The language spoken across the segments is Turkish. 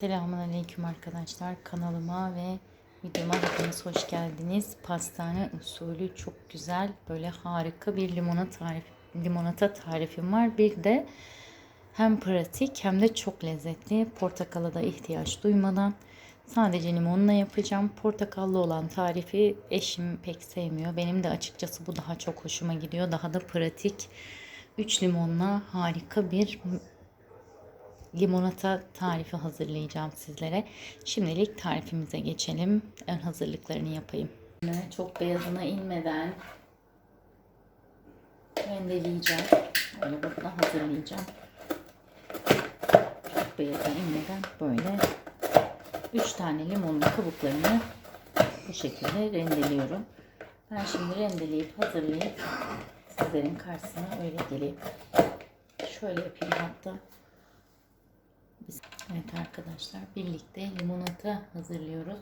Selamünaleyküm arkadaşlar. Kanalıma ve videoma hepiniz hoş geldiniz. Pastane usulü çok güzel, böyle harika bir limonata tarif, limonata tarifim var. Bir de hem pratik hem de çok lezzetli. Portakala da ihtiyaç duymadan sadece limonla yapacağım. Portakallı olan tarifi eşim pek sevmiyor. Benim de açıkçası bu daha çok hoşuma gidiyor. Daha da pratik. 3 limonla harika bir limonata tarifi hazırlayacağım sizlere. Şimdilik tarifimize geçelim. Ön hazırlıklarını yapayım. Çok beyazına inmeden rendeleyeceğim. Böyle hazırlayacağım. Çok beyazına inmeden böyle 3 tane limonun kabuklarını bu şekilde rendeliyorum. Ben şimdi rendeleyip hazırlayıp sizlerin karşısına öyle geleyim. Şöyle yapayım hatta. Evet arkadaşlar birlikte limonata hazırlıyoruz.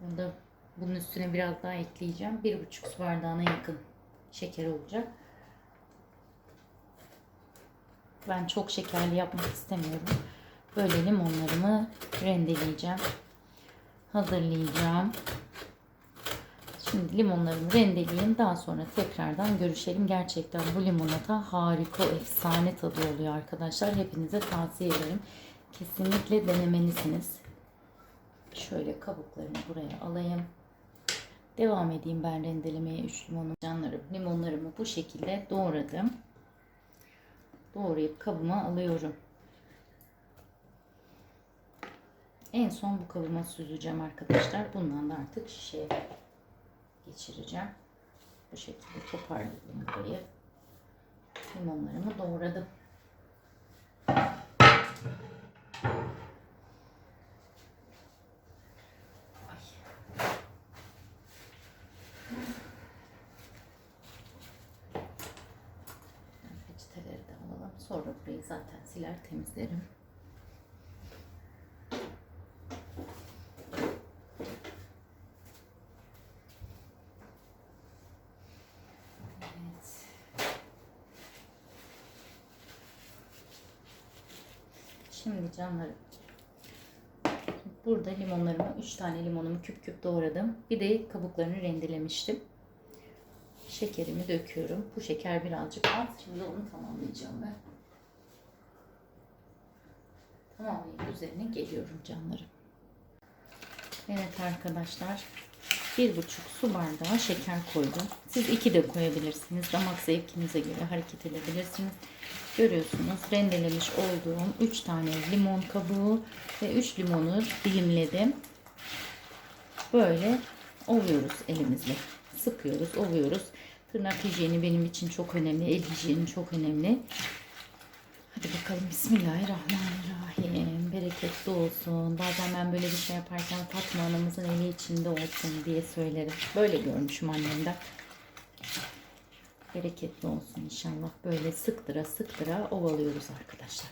Bunda bunun üstüne biraz daha ekleyeceğim. Bir buçuk su bardağına yakın şeker olacak. Ben çok şekerli yapmak istemiyorum. Böyle limonlarımı rendeleyeceğim. Hazırlayacağım. Şimdi limonlarımı rendeleyeyim. Daha sonra tekrardan görüşelim. Gerçekten bu limonata harika, efsane tadı oluyor arkadaşlar. Hepinize tavsiye ederim. Kesinlikle denemelisiniz. Şöyle kabuklarını buraya alayım. Devam edeyim ben rendelemeye 3 limonu canlarım. Limonlarımı bu şekilde doğradım. Doğrayıp kabıma alıyorum. En son bu kabıma süzeceğim arkadaşlar. Bundan da artık şişeye geçireceğim. Bu şekilde toparladım burayı. Limonlarımı doğradım. Sonra burayı zaten siler temizlerim. Evet. Şimdi canlarım. Burada limonlarımı 3 tane limonumu küp küp doğradım. Bir de kabuklarını rendelemiştim. Şekerimi döküyorum. Bu şeker birazcık az. Şimdi onu tamamlayacağım ben. Tamamlayıp üzerine geliyorum canlarım. Evet arkadaşlar. Bir buçuk su bardağı şeker koydum. Siz iki de koyabilirsiniz. Damak zevkinize göre hareket edebilirsiniz. Görüyorsunuz rendelemiş olduğum 3 tane limon kabuğu ve 3 limonu dilimledim. Böyle ovuyoruz elimizle. Sıkıyoruz, ovuyoruz. Tırnak hijyeni benim için çok önemli. El hijyeni çok önemli. Hadi bakalım Bismillahirrahmanirrahim. Bereketli olsun. Bazen ben böyle bir şey yaparken Fatma anamızın eli içinde olsun diye söylerim. Böyle görmüşüm annemden. Bereketli olsun inşallah. Böyle sıktıra sıktıra ovalıyoruz arkadaşlar.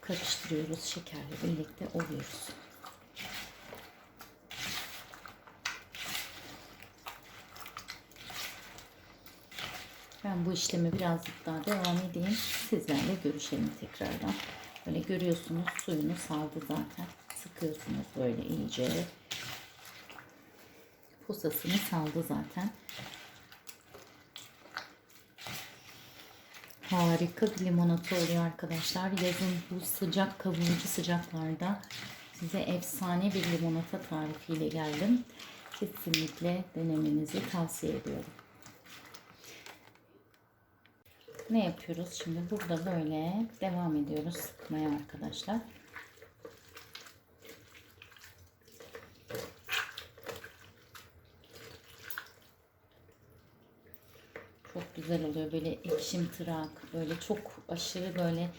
Karıştırıyoruz şekerle birlikte ovuyoruz. Ben bu işlemi birazcık daha devam edeyim. Sizlerle görüşelim tekrardan. Böyle görüyorsunuz suyunu saldı zaten. Sıkıyorsunuz böyle iyice. Posasını saldı zaten. Harika bir limonata oluyor arkadaşlar. Yazın bu sıcak kavurucu sıcaklarda size efsane bir limonata tarifiyle geldim. Kesinlikle denemenizi tavsiye ediyorum. Ne yapıyoruz şimdi? Burada böyle devam ediyoruz sıkmaya arkadaşlar. Çok güzel oluyor böyle ekşim tırak böyle çok aşırı böyle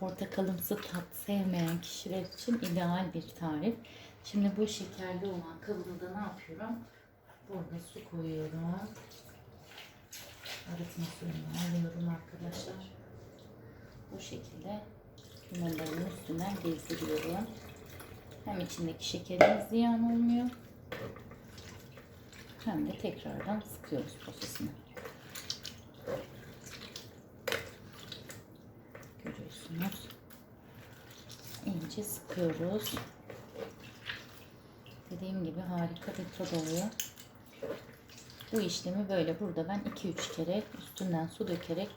portakalımsı tat sevmeyen kişiler için ideal bir tarif. Şimdi bu şekerli olan kabuğunda ne yapıyorum? Burada su koyuyorum. Arıtma suyunu alıyorum arkadaşlar. Bu şekilde limonların üstünden gezdiriyorum. Hem içindeki şekerin ziyan olmuyor. Hem de tekrardan sıkıyoruz posasını. Görüyorsunuz. İyice sıkıyoruz. Dediğim gibi harika bir tad oluyor. Bu işlemi böyle burada ben 2-3 kere üstünden su dökerek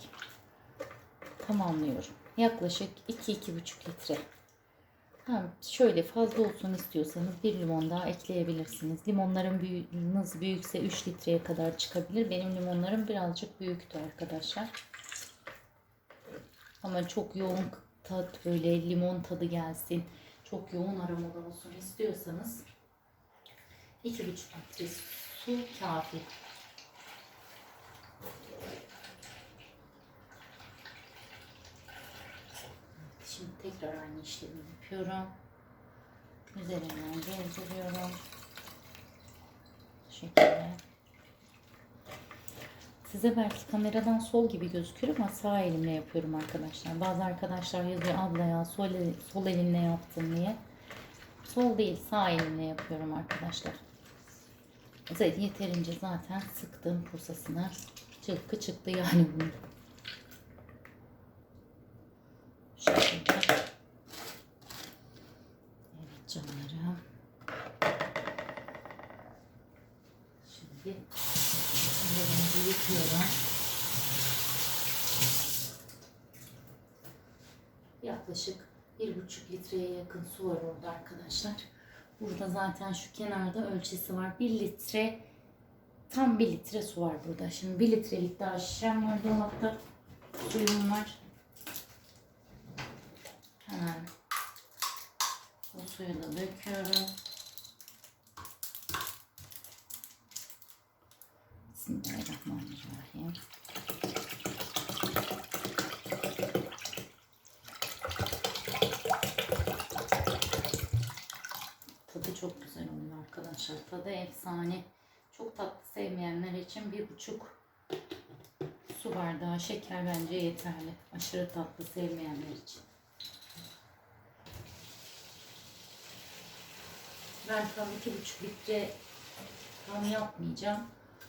tamamlıyorum. Yaklaşık 2-2,5 litre. Ha, şöyle fazla olsun istiyorsanız bir limon daha ekleyebilirsiniz. Limonların büyüğünüz büyükse 3 litreye kadar çıkabilir. Benim limonlarım birazcık büyüktü arkadaşlar. Ama çok yoğun tat böyle limon tadı gelsin. Çok yoğun aromalı olsun istiyorsanız 2,5 litre su kafi. Şimdi tekrar aynı işlemi yapıyorum. Üzerinden gezdiriyorum. Bu şekilde. Size belki kameradan sol gibi gözükür ama sağ elimle yapıyorum arkadaşlar. Bazı arkadaşlar yazıyor abla ya sol, sol elimle yaptım diye. Sol değil sağ elimle yapıyorum arkadaşlar. Zaten yeterince zaten sıktım posasına. Çılkı çıktı yani bunun. Bu şekilde. Evet canlarım. Şimdi ellerimizi yıkıyorum. Yaklaşık bir buçuk litreye yakın su var orada arkadaşlar. Burada zaten şu kenarda ölçüsü var. Bir litre tam bir litre su var burada. Şimdi bir litrelik daha şişem var dolapta. Suyum var. Hemen bu suyu da döküyorum. Bismillahirrahmanirrahim. Tadı çok güzel oluyor arkadaşlar. Tadı efsane. Çok tatlı sevmeyenler için bir buçuk su bardağı şeker bence yeterli. Aşırı tatlı sevmeyenler için. Ben tam iki buçuk litre tam yapmayacağım.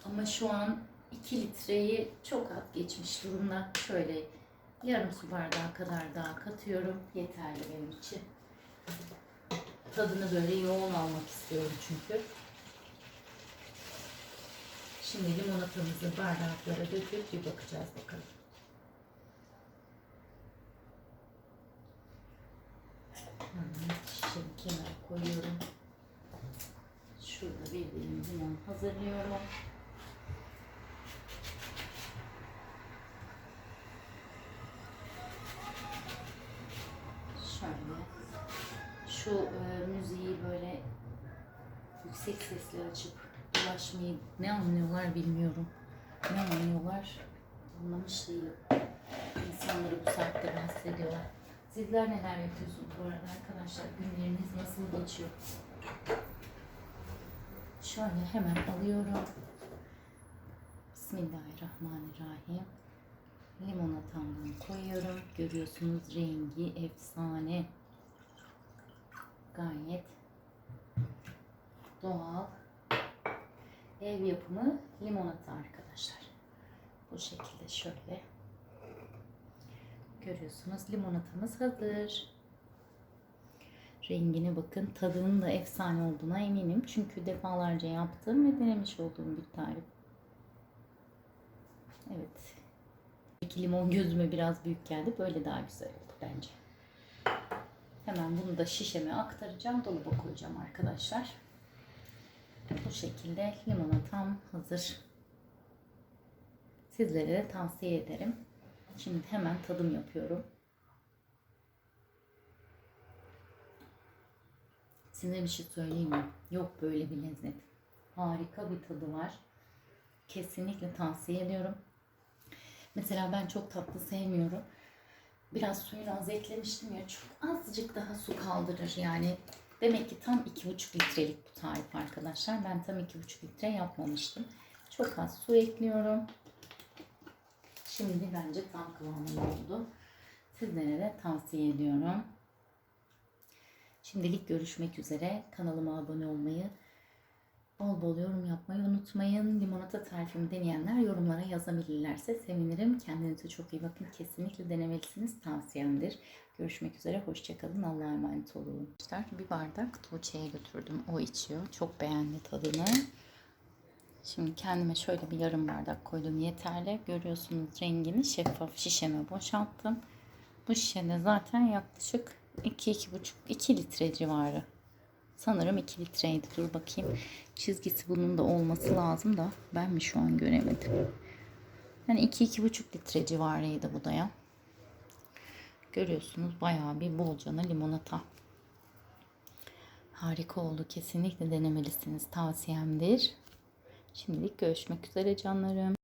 Ama şu an 2 litreyi çok az geçmiş durumda. Şöyle yarım su bardağı kadar daha katıyorum. Yeterli benim için. Tadını böyle yoğun almak istiyorum çünkü. Şimdi limonatamızı bardaklara döküp bir bakacağız bakalım. Şimdi kenara koyuyorum. Dilim limon hazırlıyorum. Şöyle. Şu e, müziği böyle yüksek sesle açıp ulaşmayı ne anlıyorlar bilmiyorum. Ne anlıyorlar anlamış değilim. İnsanları bu saatte rahatsız ediyorlar. Sizler neler yapıyorsunuz bu arada arkadaşlar? Günleriniz nasıl geçiyor? Şöyle hemen alıyorum. Bismillahirrahmanirrahim. Limonatamdan koyuyorum. Görüyorsunuz rengi efsane. Gayet doğal. Ev yapımı limonata arkadaşlar. Bu şekilde şöyle. Görüyorsunuz limonatamız hazır. Rengine bakın. Tadının da efsane olduğuna eminim. Çünkü defalarca yaptığım ve denemiş olduğum bir tarif. Evet. İki limon gözüme biraz büyük geldi. Böyle daha güzel oldu bence. Hemen bunu da şişeme aktaracağım. Dolaba koyacağım arkadaşlar. Bu şekilde limonatam hazır. Sizlere de tavsiye ederim. Şimdi hemen tadım yapıyorum. Size bir şey söyleyeyim mi? Yok böyle bir lezzet. Harika bir tadı var. Kesinlikle tavsiye ediyorum. Mesela ben çok tatlı sevmiyorum. Biraz suyunu az eklemiştim ya çok azıcık daha su kaldırır yani. Demek ki tam 2,5 litrelik bu tarif arkadaşlar. Ben tam 2,5 litre yapmamıştım. Çok az su ekliyorum. Şimdi bence tam kıvamında oldu. Sizlere de tavsiye ediyorum. Şimdilik görüşmek üzere. Kanalıma abone olmayı Bol bol yorum yapmayı unutmayın. Limonata tarifimi deneyenler yorumlara yazabilirlerse sevinirim. Kendinize çok iyi bakın. Kesinlikle denemelisiniz. Tavsiyemdir. Görüşmek üzere. Hoşçakalın. Allah'a emanet olun. Bir bardak Tuğçe'ye götürdüm. O içiyor. Çok beğendi tadını. Şimdi kendime şöyle bir yarım bardak koydum yeterli. Görüyorsunuz rengini şeffaf şişeme boşalttım. Bu şişede zaten yaklaşık 2-2,5-2 litre civarı. Sanırım 2 litreydi. Dur bakayım. Çizgisi bunun da olması lazım da ben mi şu an göremedim. Yani 2-2,5 litre civarıydı bu da ya. Görüyorsunuz bayağı bir bolcana limonata. Harika oldu. Kesinlikle denemelisiniz. Tavsiyemdir. Şimdilik görüşmek üzere canlarım.